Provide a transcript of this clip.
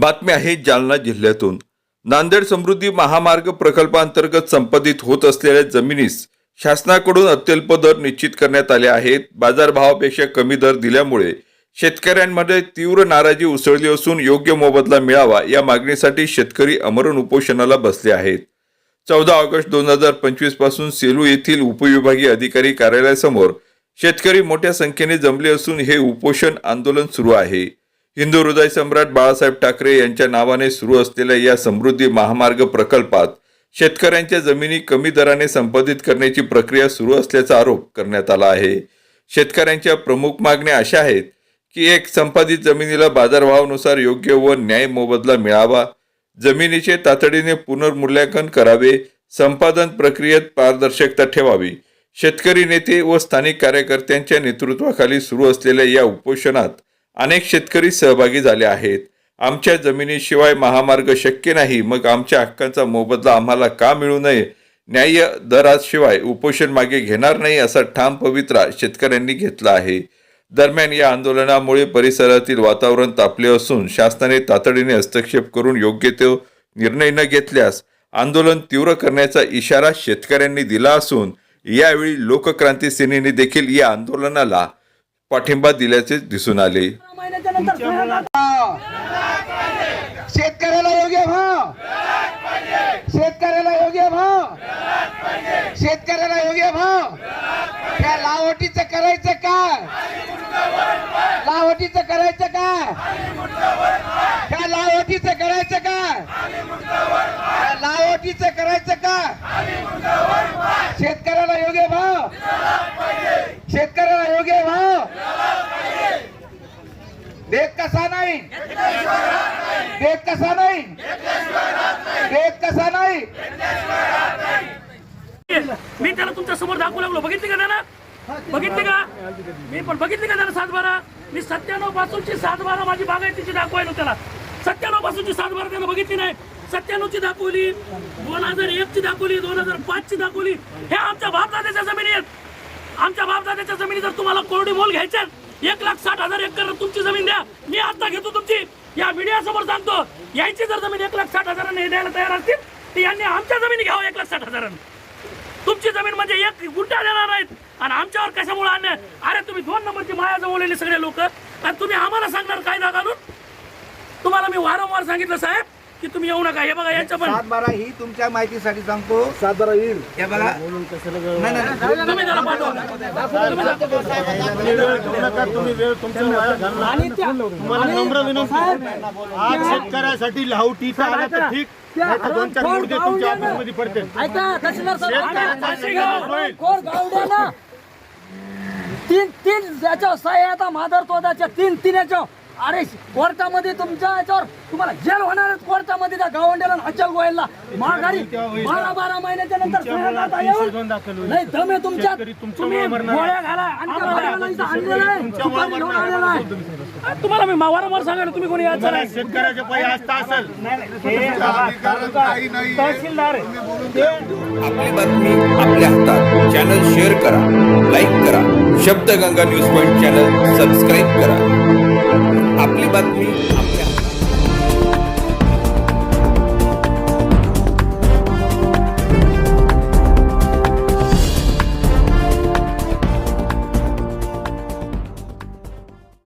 बातमी आहे जालना जिल्ह्यातून. नांदेड समृद्धी महामार्ग प्रकल्पांतर्गत संपादित होत असलेल्या जमिनीस शासनाकडून अत्यल्प दर निश्चित करण्यात आले आहेत. बाजारभावापेक्षा कमी दर दिल्यामुळे शेतकऱ्यांमध्ये तीव्र नाराजी उसळली असून योग्य मोबदला मिळावा या मागणीसाठी शेतकरी अमरण उपोषणाला बसले आहेत. चौदा ऑगस्ट दोन हजार पंचवीसपासून सेलू येथील उपविभागीय अधिकारी कार्यालयासमोर शेतकरी मोठ्या संख्येने जमले असून हे उपोषण आंदोलन सुरू आहे. हिंदू हृदय सम्राट बाळासाहेब ठाकरे यांच्या नावाने सुरू असलेल्या या समृद्धी महामार्ग प्रकल्पात शेतकऱ्यांच्या जमिनी कमी दराने संपादित करण्याची प्रक्रिया सुरू असल्याचा आरोप करण्यात आला आहे. शेतकऱ्यांच्या प्रमुख मागण्या अशा आहेत की एक संपादित जमिनीला बाजारभावानुसार योग्य व न्याय मोबदला मिळावा जमिनीचे तातडीने पुनर्मूल्यांकन करावे संपादन प्रक्रियेत पारदर्शकता ठेवावी शेतकरी नेते व स्थानिक कार्यकर्त्यांच्या नेतृत्वाखाली सुरू असलेल्या या उपोषणात अनेक शेतकरी सहभागी झाले आहेत. आमच्या जमिनीशिवाय महामार्ग शक्य नाही. मग आमच्या हक्कांचा मोबदला आम्हाला का मिळू नये? न्याय्य दराशिवाय उपोषण मागे घेणार नाही असा ठाम पवित्रा शेतकऱ्यांनी घेतला आहे. दरम्यान या आंदोलनामुळे परिसरातील वातावरण तापले असून शासनाने तातडीने हस्तक्षेप करून योग्य तो निर्णय न घेतल्यास आंदोलन तीव्र करण्याचा इशारा शेतकऱ्यांनी दिला असून यावेळी लोकक्रांती सेनेने देखील या आंदोलनाला पाठिंबा दिल्याचे दिसून आले. शेतकऱ्याला योग्य भाव. शेतकऱ्याला योग्य भाव. शेतकऱ्याला योग्य भाव. त्या लावटीचं करायचं काय? लावटीचं करायचं काय? त्या लावटीचं करायचं काय? त्या लावटीचं करायचं काय शेतकऱ्याला योग्य भाव शेतकऱ्याला योग्य भाव देत कसा नाही देत कसा नाही? भेद कसा नाही? मी त्याला तुमच्यासमोर दाखवू लागलो. बघितले का ना बघितले का? मी पण बघितली का त्याला सात बारा मी सत्त्याण्णव पासूनची सात बारा माझी बागायतीची दाखवायला त्याला. सत्त्याण्णव पासूनची सात बारा त्यानं बघितली नाही. सत्त्याण्णव ची दाखवली दोन हजार एक ची दाखवली दोन हजार पाच ची दाखवली. हे आमच्या बापदाद्याच्या जमिनी आहेत. आमच्या बापदाद्याच्या जमिनी जर तुम्हाला कोरडी मोल घ्यायच्या एक लाख साठ हजार एकर तुमची जमीन द्या. मी आता घेतो तुमची. या मीडिया समोर सांगतो यायची जर जमीन एक लाख साठ हजारांनी द्यायला तयार असतील तर यांनी आमच्या जमिनी घ्यावं एक लाख साठ हजारांनी. तुमची जमीन म्हणजे एक गुंठा देणार नाहीत आणि आमच्यावर कशामुळे अन्याय? अरे तुम्ही दोन नंबरची माया जवळलेले सगळे लोक. आणि तुम्ही आम्हाला सांगणार कायदा घालून तुम्हाला मी वारंवार सांगितलं साहेब की तुम्ही येऊ नका. हे बघा यांच्या पण. सात बारा ही तुमच्या माहितीसाठी सांगतो. सात बारा येईल. हे बघा. नाही, नाही, नाही. तुम्ही त्याला पाठवा. तुम्ही नका तुम्ही वेळ तुमच्या वाया घालू नका. तुम्हाला नम्र विनंती. आज शेतकऱ्यासाठी लावटीचा आला तर ठीक. नाहीतर दोन चार मुर्दे तुमच्या ऑफिसमध्ये पडतील. ऐका तहसीलदार साहेब फाशी घ्या. होईल. कोर गाव द्या ना तीन तीन याच्या सह्या आता माधर तो त्याच्या तीन तीन याच्या अरे कोर्टामध्ये तुमच्या याच्यावर तुम्हाला जेल होणार कोर्टामध्ये त्या गावंड्याला हचल गोयला माघारी बारा बारा महिन्याच्या नंतर येऊन. नाही दमे तुमच्या शेतकरी तुम्ही तुमच्यामुळे मरणार आहे. गोळ्या घाला. आणि त्या भाड्याला इथं आणलेलं आहे. तुमच्यामुळे सुपारी घेऊन मरणार आलेला आहे. आहे. तुम्हाला मी वारंवार सांगायला तुम्ही कोणी यायचं मला नाही. शेतकऱ्याचे पाय असता असेल. तहसीलदार आहे. आपली बातमी आपल्या हातात. चॅनल शेअर करा लाईक करा. Shabdaganga news point channel subscribe करा. आपली बातमी आपल्या